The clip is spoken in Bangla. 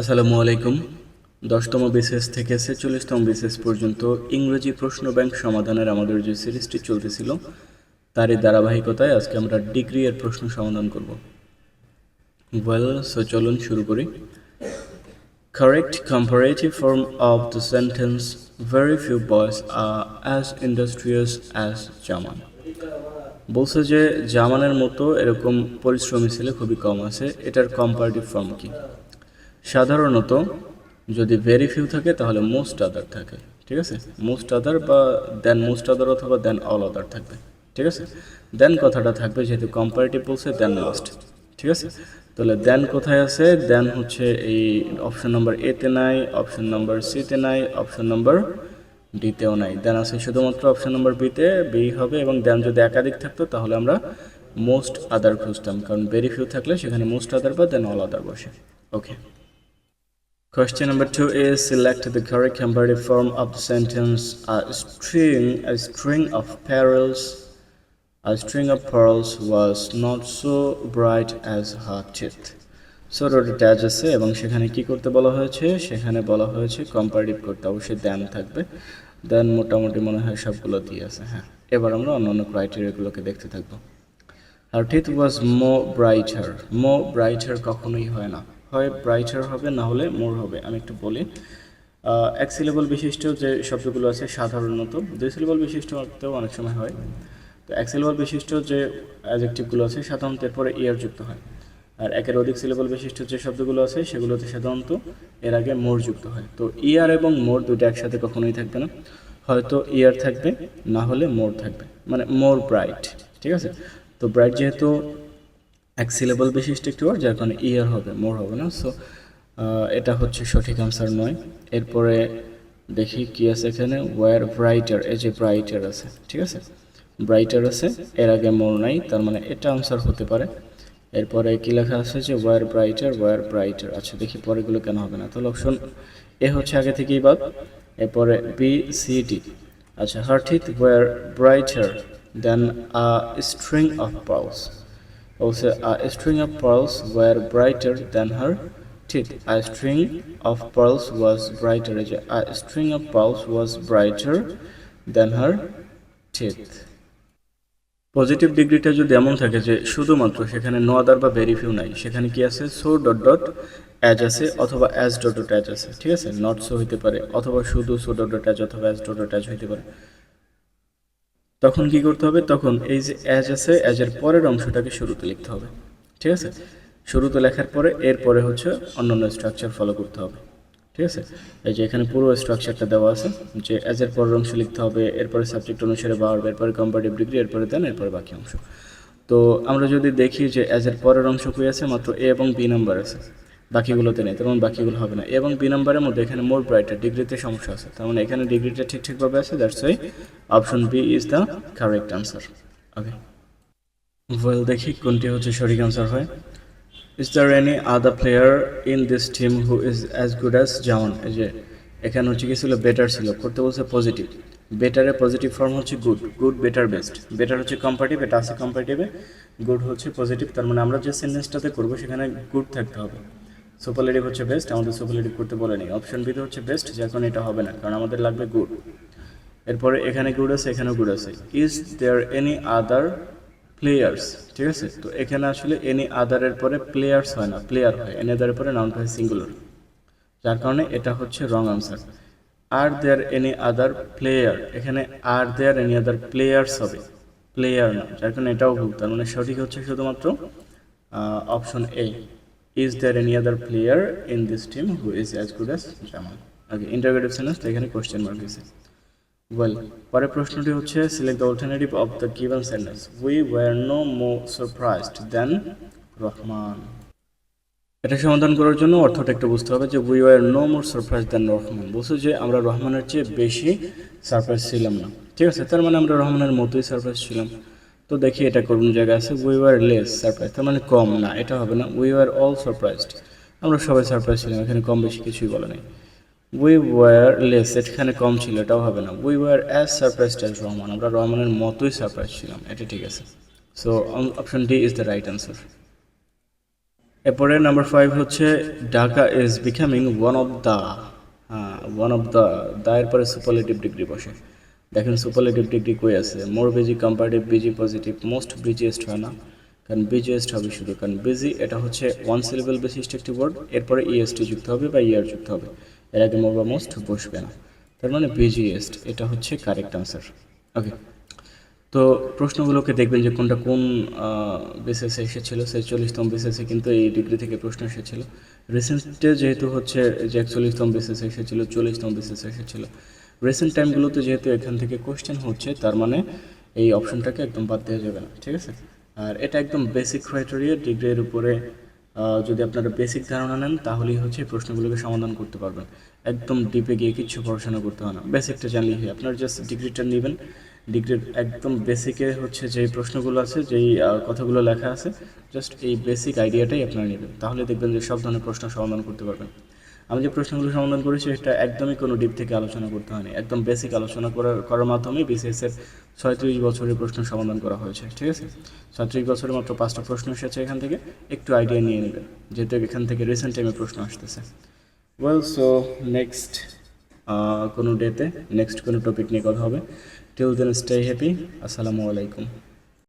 আসসালামু আলাইকুম। দশতম বিসিএস থেকে ছেচল্লিশতম বিসিএস পর্যন্ত ইংরেজি প্রশ্ন ব্যাংক সমাধানের আমাদের যে সিরিজটি চলতেছিল, তারই ধারাবাহিকতায় আজকে আমরা ডিগ্রি এর প্রশ্ন সমাধান করব। ওয়েল সো চলুন শুরু করি। Correct comparative form of the sentence, Very few boys are as industrious as Jaman বলছে যে, জামানের মতো এরকম পরিশ্রমী ছেলে খুবই কম আছে। এটার কম্পারেটিভ ফর্ম কি? সাধারণত যদি ভেরি ফিউ থাকে, তাহলে মোস্ট আদার থাকে, ঠিক আছে? মোস্ট আদার বা দেন মোস্ট আদার অথবা দেন অল আদার থাকবে, ঠিক আছে? দেন কথাটা থাকবে যেহেতু কম্পারেটিভ বলছে দেন লাস্ট ঠিক আছে? তাহলে দেন কোথায় আছে? দেন হচ্ছে এই অপশন নাম্বার এতে নাই অপশন নাম্বার সিতে নাই অপশন নাম্বার ডিতেও নাই। দেন আছে শুধুমাত্র অপশন নাম্বার বিতে বি হবে এবং দেন যদি একাধিক থাকতো, তাহলে আমরা মোস্ট আদার খুঁজতাম। কারণ ভেরি ফিউ থাকলে সেখানে মোস্ট আদার বা দেন অল আদার বসে। Okay Question number two is select the correct comparative form of the sentence a string a string of pearls a string of pearls was not so bright as her teeth so রোডে ট্যাজ আছে এবং সেখানে কি করতে বলা হয়েছে সেখানে বলা হয়েছে কম্পারেটিভ করতে অবশ্যই দেন থাকবে দেন মোটামুটি মনে হয় সবগুলো দিয়ে আছে হ্যাঁ এবার আমরা অন্য অন্য ক্রাইটেরিয়াগুলোকে দেখতে থাকব আর teeth was more brighter more brighter কখনোই হয় না হয় ব্রাইটার হবে, না হলে মোর হবে, আমি একটু বলি। এক সিলেবল বিশিষ্ট যে শব্দগুলো আছে, সাধারণত, দুই সিলেবল বিশিষ্ট অর্থেও অনেক সময় হয়। তো এক সিলেবল বিশিষ্ট যে অ্যাজেক্টিভগুলো আছে, সাধারণত এরপরে ইয়ার যুক্ত হয়। আর একের অধিক সিলেবল বিশিষ্ট যে শব্দগুলো আছে, সেগুলোতে সাধারণত এর আগে মোর যুক্ত হয়। তো ইয়ার এবং মোর দুটো একসাথে কখনোই থাকবে না। হয়তো ইয়ার থাকবে, না হলে মোর থাকবে। মানে মোর ব্রাইট ঠিক আছে? তো ব্রাইট যেহেতু এক সিলেবল বিশিষ্ট একটি ওয়ার্ড যার কারণে ইয়ার হবে মোর হবে না। সো এটা হচ্ছে সঠিক আনসার নয়। এরপরে দেখি কি আছে এখানে। ওয়ার ব্রাইটার এই যে ব্রাইটার আছে, ঠিক আছে? ব্রাইটার আছে, এর আগে মোর নাই, তার মানে এটা আনসার হতে পারে। এরপরে কি লেখা আছে যে ওয়ার ব্রাইটার ওয়ার ব্রাইটার আচ্ছা দেখি পরেগুলো কেন হবে না। তাহলে অপশন এ হচ্ছে আগে থেকেই বাদ, এরপরে বি সি ডি আচ্ছা her were brighter than a string of pause Also, a string of pearls were brighter than her teeth. A string of pearls was brighter. A string of pearls was brighter than her teeth. Positive ডিগ্রিটা যদি এমন থাকে যে শুধুমাত্র সেখানে নো আদার বা ভেরি ফিউ নাই সেখানে কি আছে সো ডট ডট অ্যাজ আছে অথবা অ্যাজ ডট ডট অ্যাজ আছে ঠিক আছে নট সো হইতে পারে অথবা শুধু সো ডট ডট অ্যাজ অথবা অ্যাজ ডট ডট অ্যাজ হইতে পারে তখন কি করতে হবে? তখন এই যে অ্যাজ আছে অ্যাজের পরের অংশটাকে শুরুতে লিখতে হবে। ঠিক আছে? শুরুতে লেখার পরে এরপরে হচ্ছে অন্যান্য স্ট্রাকচার ফলো করতে হবে। ঠিক আছে? এই যে এখানে পুরো স্ট্রাকচারটা দেওয়া আছে যে অ্যাজের পরের অংশ লিখতে হবে, এরপরে সাবজেক্ট অনুসারে বাড়বে এরপরে কম্পারেটিভ ডিগ্রি এরপরে দেন এরপরে বাকি অংশ। তো আমরা যদি দেখি যে অ্যাজের পরের অংশ কই আছে? মাত্র এ এবং বি নাম্বার আছে। বাকিগুলোতে নেই তার মানে বাকিগুলো হবে না। এবং বি নাম্বারের মধ্যে এখানে মোর ব্রাইটার ডিগ্রিতে সমস্যা আছে। তার মানে এখানে ডিগ্রিটা ঠিক ঠিকভাবে আছে that's why option B is the correct answer okay well দেখি কোনটি হচ্ছে সঠিক আনসার হয়। Is there any other player in this team who is as good as Zaman এই যে, এখানে হচ্ছে কি ছিল বেটার ছিল, করতে বলছে পজিটিভ বেটারের পজিটিভ ফর্ম হচ্ছে good good better best better হচ্ছে কম্পারেটিভ এটা আছে কম্পারেটিভে গুড হচ্ছে পজিটিভ তার মানে আমরা যে সেন্টেন্সটাতে করব, সেখানে গুড থাকতে হবে। সুপারলেটিভ হচ্ছে বেস্ট আমাদের সুপারলেটিভ করতে বলেনি। অপশন বিতে হচ্ছে বেস্ট যার কারণে এটা হবে না, কারণ আমাদের লাগবে গুড এরপরে এখানে গুড আছে, এখানেও গুড আছে। Is there any other players ঠিক আছে? তো এখানে আসলে এনি আদারের পরে প্লেয়ার্স হয় না প্লেয়ার হয়। এনি আদারের পরে নাউনটা হয় সিঙ্গুলার যার কারণে এটা হচ্ছে wrong answer R there any other player এখানে আর দেয়ার এনি আদার প্লেয়ার্স হবে। প্লেয়ার না, যার কারণে এটাও ভুল। তার মানে সঠিক হচ্ছে শুধুমাত্র option A is there any other player in this team who is as good as Zaman okay interrogative sentence এখানে কোশ্চেন মার্ক দিয়েছে ওয়েল পরের প্রশ্নটি হচ্ছে select the alternative of the given sentence we were no more surprised then Rahman এটা সমাধান করার জন্য অর্থটা একটু বুঝতে হবে যে we were no more surprise then Rahman বলছে যে, আমরা রহমানের চেয়ে বেশি সারপ্রাইজ ছিলাম না। ঠিক আছে, তার মানে আমরা রহমানের মতোই সারপ্রাইজ ছিলাম। তো দেখি এটা কোন জায়গায় আছে। উই ওয়ার লেস সারপ্রাইজ তার মানে কম না, এটা হবে না। উই ওয়ার অল সারপ্রাইজড আমরা সবাই সারপ্রাইজ ছিলাম, এখানে কম বেশি কিছুই বলে নেই। উই ওয়ার লেস এখানে কম ছিল, এটাও হবে না। We were as surprise as Rahman আমরা রহমানের মতোই সারপ্রাইজ ছিলাম, এটা ঠিক আছে। So option D is the right answer এরপরে নাম্বার ফাইভ হচ্ছে Dhaka is becoming one of the হ্যাঁ ওয়ান অফ দ্য দা এরপরে সুপারলেটিভ ডিগ্রি বসে। দেখেন সুপারলেটিভ ডিগ্রি কই আছে? More busy comparative busy positive most busiest হয় না। কারণ বিজিয়েস্ট হবে শুধু। কারণ বিজি এটা হচ্ছে ওয়ান সিলেবল বিশিষ্ট একটি ওয়ার্ড এরপরে ইএসটি যুক্ত হবে বা ইয়ার যুক্ত হবে। এর আগে মোর বা মোস্ট বসবে না। তার মানে বিজিএস্ট এটা হচ্ছে কারেক্ট আনসার ওকে তো প্রশ্নগুলোকে দেখবেন যে কোনটা কোন বেসিসে এসেছিল সেই চল্লিশতম বেসিসে কিন্তু এই ডিগ্রি থেকে প্রশ্ন এসেছিল। রিসেন্টে যেহেতু হচ্ছে যে একচল্লিশতম বেসিসে এসেছিল, চল্লিশতম বেসিসে এসেছিল। রিসেন্ট টাইমগুলোতে যেহেতু এখান থেকে কোয়েশ্চেন হচ্ছে, তার মানে এই অপশনটাকে একদম বাদ দেওয়া যাবে না, ঠিক আছে? আর এটা একদম বেসিক ক্রাইটেরিয়া ডিগ্রির উপরে যদি আপনারা বেসিক ধারণা নেন, তাহলেই হচ্ছে প্রশ্নগুলোকে সমাধান করতে পারবেন। একদম ডিপে গিয়ে কিছু পড়াশোনা করতে হয় না। বেসিকটা জানলেই হয়। আপনার জাস্ট ডিগ্রিটা নেবেন। ডিগ্রির একদম বেসিকে হচ্ছে যেই প্রশ্নগুলো আছে, যেই কথাগুলো লেখা আছে জাস্ট এই বেসিক আইডিয়াটাই আপনারা নেবেন। তাহলে দেখবেন যে সব ধরনের প্রশ্ন সমাধান করতে পারবেন। আমি যে প্রশ্নগুলো সমাধান করেছি এটা একদমই কোনো ডিপ থেকে আলোচনা করতে হয়নি। একদম বেসিক আলোচনা করার করার মাধ্যমে বিসিএস এর ছয়ত্রিশ বছরের প্রশ্ন সমাধান করা হয়েছে, ঠিক আছে? ছয়ত্রিশ বছরে মাত্র পাঁচটা প্রশ্ন এসেছে এখান থেকে। একটু আইডিয়া নিয়ে নেবেন, যেহেতু এখান থেকে রিসেন্ট টাইমে প্রশ্ন আসতেছে। ওয়েল সো নেক্সট কোনো ডেতে নেক্সট কোনো টপিক নিয়ে কথা হবে। টিল দেন স্টে হ্যাপি আসসালামু আলাইকুম।